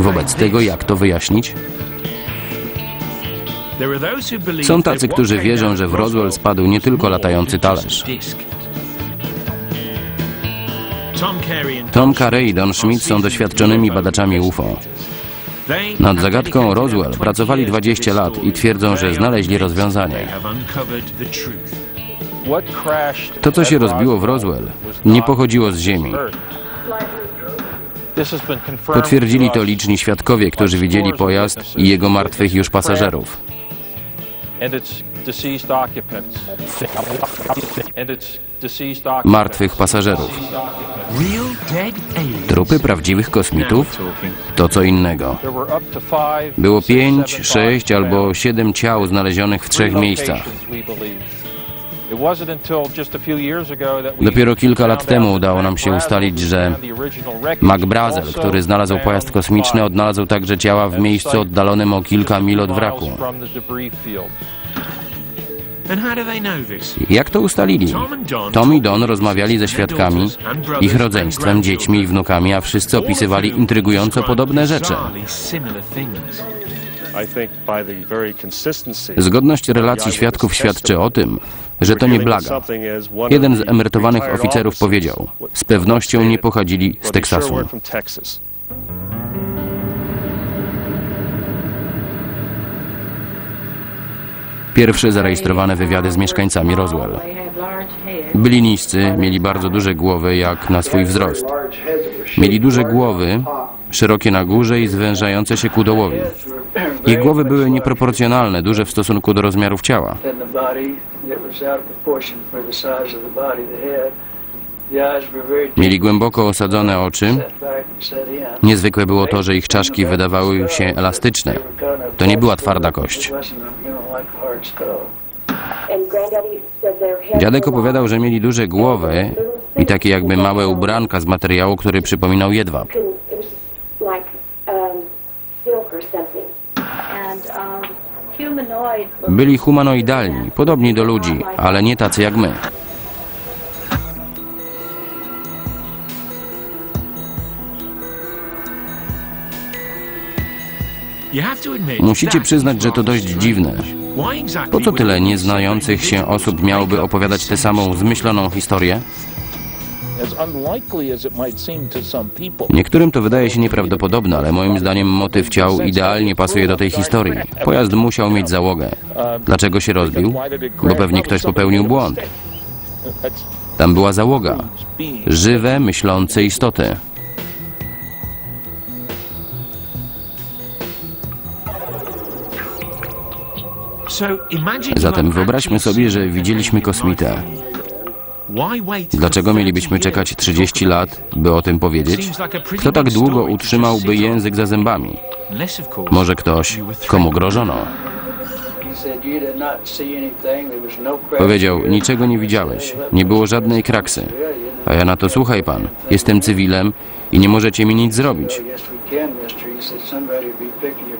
Wobec tego, jak to wyjaśnić? Są tacy, którzy wierzą, że w Roswell spadł nie tylko latający talerz. Tom Carey i Don Schmidt są doświadczonymi badaczami UFO. Nad zagadką Roswell pracowali 20 lat i twierdzą, że znaleźli rozwiązanie. To, co się rozbiło w Roswell, nie pochodziło z Ziemi. Potwierdzili to liczni świadkowie, którzy widzieli pojazd i jego martwych już pasażerów. Martwych pasażerów. Trupy prawdziwych kosmitów? To co innego. Było pięć, sześć albo siedem ciał znalezionych w trzech miejscach. Dopiero kilka lat temu udało nam się ustalić, że Mac Brazel, który znalazł pojazd kosmiczny, odnalazł także ciała w miejscu oddalonym o kilka mil od wraku. Jak to ustalili? Tom i Don rozmawiali ze świadkami, ich rodzeństwem, dziećmi i wnukami, a wszyscy opisywali intrygująco podobne rzeczy. Zgodność relacji świadków świadczy o tym, że to nie blaga. Jeden z emerytowanych oficerów powiedział, z pewnością nie pochodzili z Teksasu. Pierwsze zarejestrowane wywiady z mieszkańcami Roswell. Byli niscy, mieli bardzo duże głowy jak na swój wzrost. Mieli duże głowy, szerokie na górze i zwężające się ku dołowi. Ich głowy były nieproporcjonalne, duże w stosunku do rozmiarów ciała. Mieli głęboko osadzone oczy. Niezwykłe było to, że ich czaszki wydawały się elastyczne. To nie była twarda kość. Dziadek opowiadał, że mieli duże głowy i takie jakby małe ubranka z materiału, który przypominał jedwab. Byli humanoidalni, podobni do ludzi, ale nie tacy jak my. Musicie przyznać, że to dość dziwne. Po co tyle nieznających się osób miałoby opowiadać tę samą zmyśloną historię? Niektórym to wydaje się nieprawdopodobne, ale moim zdaniem motyw ciał idealnie pasuje do tej historii. Pojazd musiał mieć załogę. Dlaczego się rozbił? Bo pewnie ktoś popełnił błąd. Tam była załoga. Żywe, myślące istoty. Zatem wyobraźmy sobie, że widzieliśmy kosmitę. Dlaczego mielibyśmy czekać 30 lat, by o tym powiedzieć? Kto tak długo utrzymałby język za zębami? Może ktoś, komu grożono. No. Powiedział, niczego nie widziałeś, nie było żadnej kraksy. A ja na to, słuchaj pan, jestem cywilem i nie możecie mi nic zrobić.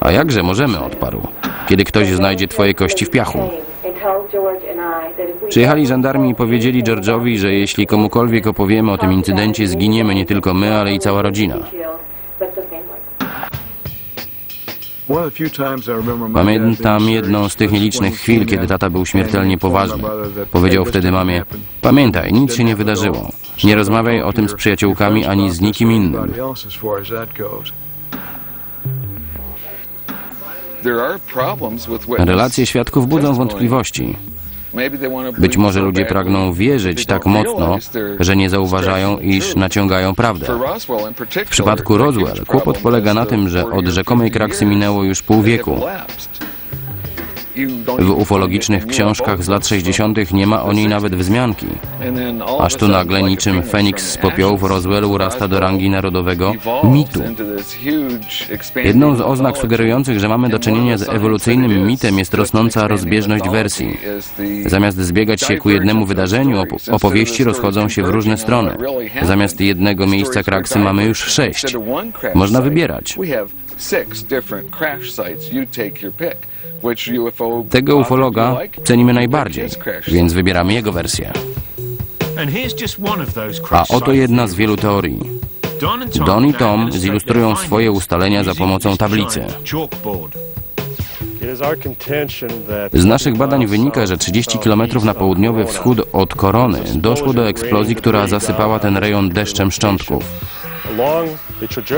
A jakże możemy, odparł, kiedy ktoś znajdzie twoje kości w piachu. Przyjechali żandarmi i powiedzieli George'owi, że jeśli komukolwiek opowiemy o tym incydencie, zginiemy nie tylko my, ale i cała rodzina. Pamiętam jedną z tych nielicznych chwil, kiedy tata był śmiertelnie poważny. Powiedział wtedy mamie, pamiętaj, nic się nie wydarzyło. Nie rozmawiaj o tym z przyjaciółkami ani z nikim innym. Relacje świadków budzą wątpliwości. Być może ludzie pragną wierzyć tak mocno, że nie zauważają, iż naciągają prawdę. W przypadku Roswell kłopot polega na tym, że od rzekomej kraksy minęło już pół wieku. W ufologicznych książkach z lat 60. nie ma o niej nawet wzmianki. Aż tu nagle niczym Feniks z popiołów Roswell urasta do rangi narodowego mitu. Jedną z oznak sugerujących, że mamy do czynienia z ewolucyjnym mitem jest rosnąca rozbieżność wersji. Zamiast zbiegać się ku jednemu wydarzeniu, op- opowieści rozchodzą się w różne strony. Zamiast jednego miejsca kraksy mamy już sześć. Można wybierać. Tego ufologa cenimy najbardziej, więc wybieramy jego wersję. A oto jedna z wielu teorii. Don i Tom zilustrują swoje ustalenia za pomocą tablicy. Z naszych badań wynika, że 30 km na południowy wschód od Korony doszło do eksplozji, która zasypała ten rejon deszczem szczątków.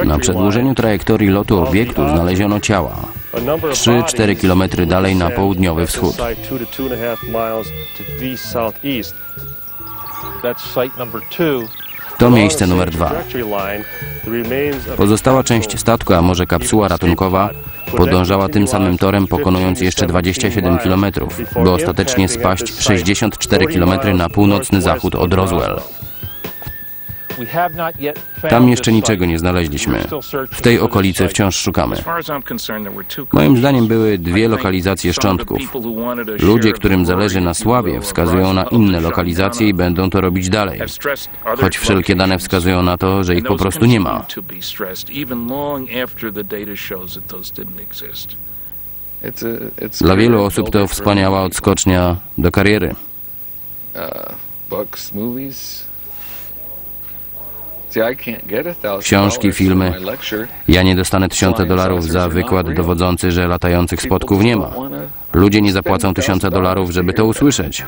Na przedłużeniu trajektorii lotu obiektu znaleziono ciała. 3-4 km dalej na południowy wschód. To miejsce numer dwa. Pozostała część statku, a może kapsuła ratunkowa, podążała tym samym torem, pokonując jeszcze 27 km, by ostatecznie spaść 64 km na północny zachód od Roswell. Tam jeszcze niczego nie znaleźliśmy. W tej okolicy wciąż szukamy. Moim zdaniem były dwie lokalizacje szczątków. Ludzie, którym zależy na sławie, wskazują na inne lokalizacje i będą to robić dalej. Choć wszelkie dane wskazują na to, że ich po prostu nie ma. Dla wielu osób to wspaniała odskocznia do kariery. Książki, filmy. Ja nie dostanę tysiąca dolarów za wykład dowodzący, że latających spotków nie ma. Ludzie nie zapłacą tysiąca dolarów, żeby to usłyszeć.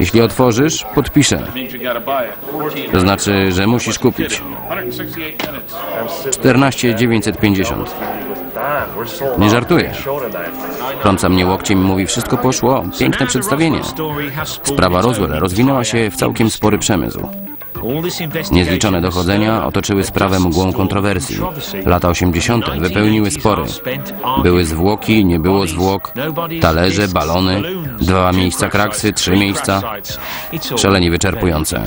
Jeśli otworzysz, podpiszę. To znaczy, że musisz kupić. 14 950. Nie żartuję. Trąca mnie łokciem i mówi, wszystko poszło, piękne przedstawienie. Sprawa Roswell rozwinęła się w całkiem spory przemysł. Niezliczone dochodzenia otoczyły sprawę mgłą kontrowersji. Lata 80. wypełniły spory. Były zwłoki, nie było zwłok, talerze, balony, dwa miejsca kraksy, trzy miejsca. Szalenie wyczerpujące.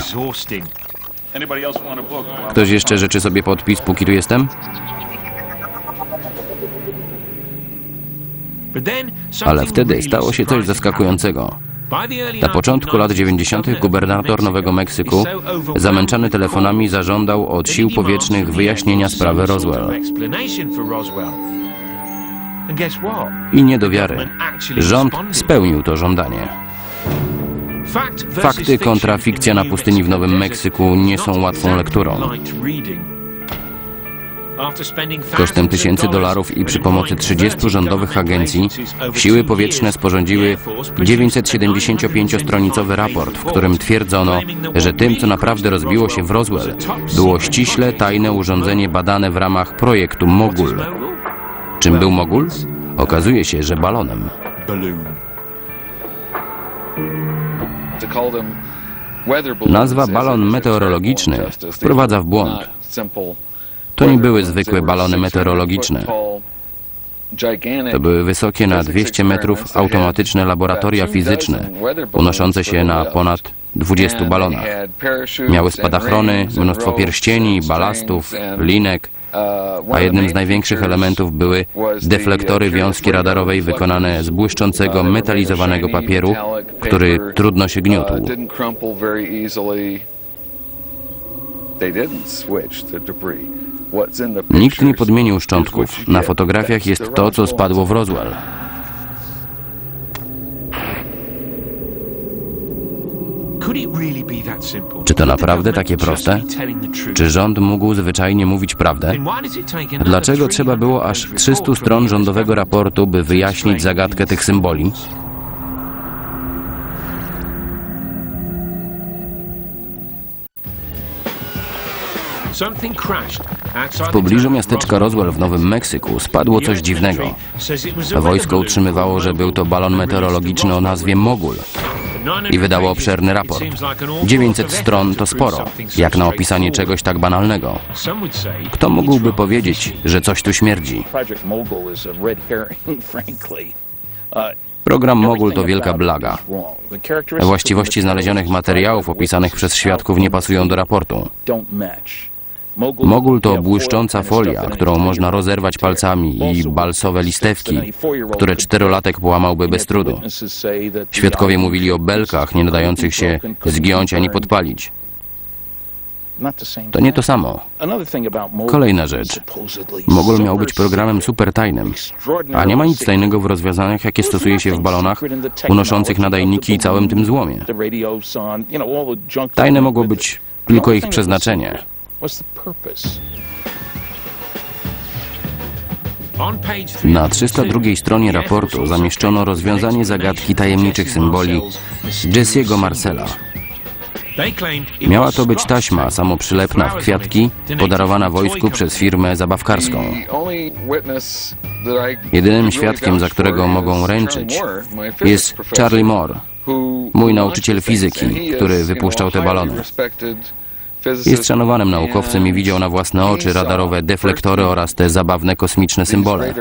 Ktoś jeszcze życzy sobie podpis, póki tu jestem? Ale wtedy stało się coś zaskakującego. Na początku lat 90. gubernator Nowego Meksyku, zamęczany telefonami, zażądał od sił powietrznych wyjaśnienia sprawy Roswell. I nie do wiary. Rząd spełnił to żądanie. Fakty kontra fikcja na pustyni w Nowym Meksyku nie są łatwą lekturą. Kosztem tysięcy dolarów i przy pomocy 30 rządowych agencji siły powietrzne sporządziły 975-stronicowy raport, w którym twierdzono, że tym, co naprawdę rozbiło się w Roswell, było ściśle tajne urządzenie badane w ramach projektu Mogul. Czym był Mogul? Okazuje się, że balonem. Nazwa balon meteorologiczny wprowadza w błąd. To nie były zwykłe balony meteorologiczne. To były wysokie na 200 metrów automatyczne laboratoria fizyczne, unoszące się na ponad 20 balonach. Miały spadachrony, mnóstwo pierścieni, balastów, linek, a jednym z największych elementów były deflektory wiązki radarowej wykonane z błyszczącego metalizowanego papieru, który trudno się gniótł. Nikt nie podmienił szczątków. Na fotografiach jest to, co spadło w Roswell. Czy to naprawdę takie proste? Czy rząd mógł zwyczajnie mówić prawdę? Dlaczego trzeba było aż 300 stron rządowego raportu, by wyjaśnić zagadkę tych symboli? W pobliżu miasteczka Roswell w Nowym Meksyku spadło coś dziwnego. Wojsko utrzymywało, że był to balon meteorologiczny o nazwie Mogul i wydało obszerny raport. 900 stron to sporo, jak na opisanie czegoś tak banalnego. Kto mógłby powiedzieć, że coś tu śmierdzi? Program Mogul to wielka blaga. Właściwości znalezionych materiałów opisanych przez świadków nie pasują do raportu. Mogul to błyszcząca folia, którą można rozerwać palcami i balsowe listewki, które czterolatek połamałby bez trudu. Świadkowie mówili o belkach nie nadających się zgiąć ani podpalić. To nie to samo. Kolejna rzecz. Mogul miał być programem supertajnym, a nie ma nic tajnego w rozwiązaniach, jakie stosuje się w balonach unoszących nadajniki i całym tym złomie. Tajne mogło być tylko ich przeznaczenie. What's the purpose? Na 302 stronie raportu zamieszczono rozwiązanie zagadki tajemniczych symboli Jesse'ego Marcela. Miała to być taśma samoprzylepna w kwiatki, podarowana wojsku przez firmę zabawkarską. Jedynym świadkiem, za którego mogą ręczyć, jest Charlie Moore, mój nauczyciel fizyki, który wypuszczał te balony. Jest szanowanym naukowcem i widział na własne oczy radarowe deflektory oraz te zabawne kosmiczne symbole.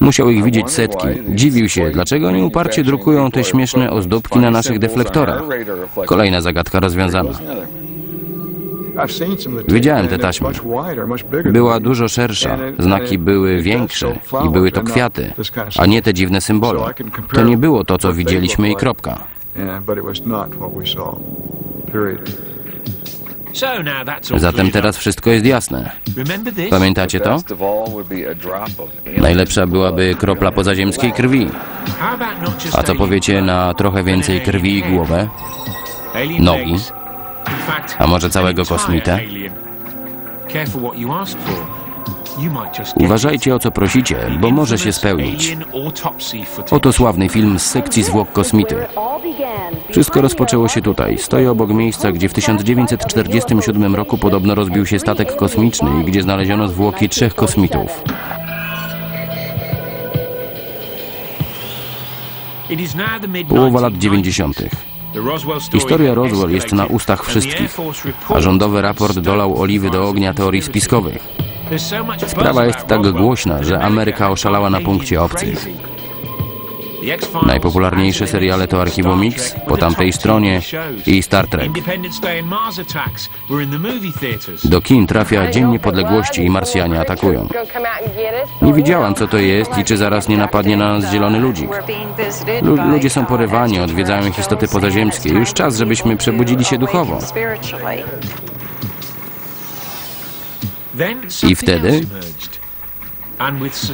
Musiał ich widzieć setki. Dziwił się, dlaczego oni uparcie drukują te śmieszne ozdóbki na naszych deflektorach. Kolejna zagadka rozwiązana. Widziałem tę taśmę. Była dużo szersza, znaki były większe i były to kwiaty, a nie te dziwne symbole. To nie było to, co widzieliśmy i kropka. Zatem teraz wszystko jest jasne. Pamiętacie to? Najlepsza byłaby kropla pozaziemskiej krwi. A co powiecie na trochę więcej krwi i głowę? Nogi? A może całego kosmita? Uważajcie o co prosicie, bo może się spełnić. Oto sławny film z sekcji zwłok kosmity. Wszystko rozpoczęło się tutaj. Stoję obok miejsca, gdzie w 1947 roku podobno rozbił się statek kosmiczny i gdzie znaleziono zwłoki trzech kosmitów. Połowa lat 90. Historia Roswell jest na ustach wszystkich, a rządowy raport dolał oliwy do ognia teorii spiskowych. Sprawa jest tak głośna, że Ameryka oszalała na punkcie obcych. Najpopularniejsze seriale to Archiwum Mix, po tamtej stronie i Star Trek. Do kin trafia Dzień Niepodległości i Marsjanie atakują. Nie widziałam, co to jest i czy zaraz nie napadnie na nas zielony ludzik. Lu ludzie są porywani, odwiedzają ich istoty pozaziemskie. Już czas, żebyśmy przebudzili się duchowo. I wtedy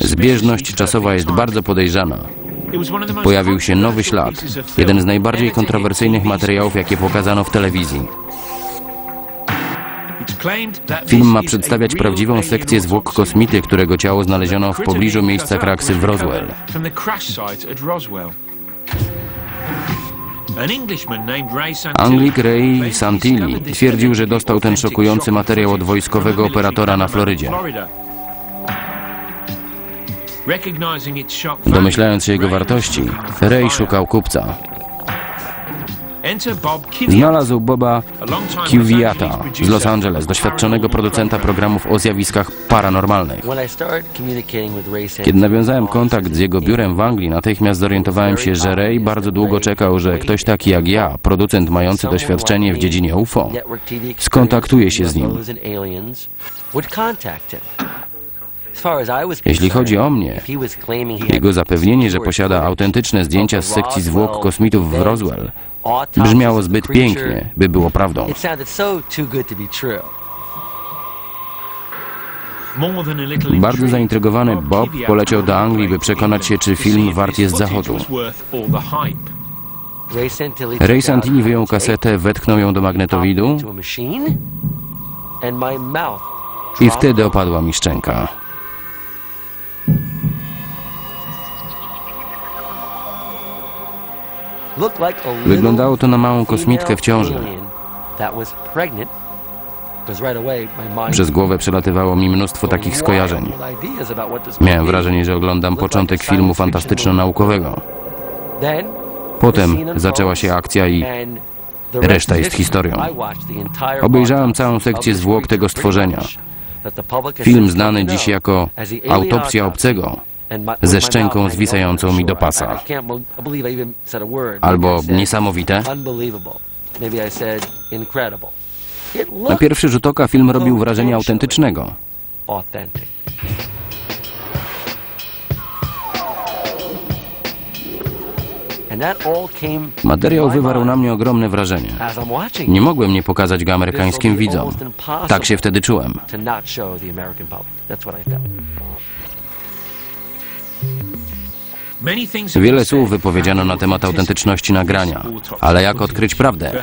Zbieżność czasowa jest bardzo podejrzana. Pojawił się nowy ślad, jeden z najbardziej kontrowersyjnych materiałów, jakie pokazano w telewizji. Film ma przedstawiać prawdziwą sekcję zwłok kosmity, którego ciało znaleziono w pobliżu miejsca kraksy w Roswell. Anglik Ray Santilli twierdził, że dostał ten szokujący materiał od wojskowego operatora na Florydzie. Domyślając się jego wartości, Ray szukał kupca. Znalazł Boba Kiwiata z Los Angeles, doświadczonego producenta programów o zjawiskach paranormalnych. Kiedy nawiązałem kontakt z jego biurem w Anglii, natychmiast zorientowałem się, że Ray bardzo długo czekał, że ktoś taki jak ja, producent mający doświadczenie w dziedzinie UFO, skontaktuje się z nim. Jeśli chodzi o mnie, jego zapewnienie, że posiada autentyczne zdjęcia z sekcji zwłok kosmitów w Roswell, brzmiało zbyt pięknie, by było prawdą. Bardzo zaintrygowany Bob poleciał do Anglii, by przekonać się, czy film wart jest zachodu. Ray Santini wyjął kasetę, wetknął ją do magnetowidu i wtedy opadła mi szczęka. Wyglądało to na małą kosmitkę w ciąży. Przez głowę przelatywało mi mnóstwo takich skojarzeń. Miałem wrażenie, że oglądam początek filmu fantastyczno-naukowego. Potem zaczęła się akcja i reszta jest historią. Obejrzałem całą sekcję zwłok tego stworzenia. Film znany dziś jako Autopsja obcego ze szczęką zwisającą mi do pasa. Albo niesamowite. Na pierwszy rzut oka film robił wrażenie autentycznego. Materiał wywarł na mnie ogromne wrażenie. Nie mogłem nie pokazać go amerykańskim widzom. Tak się wtedy czułem. Wiele słów wypowiedziano na temat autentyczności nagrania, ale jak odkryć prawdę?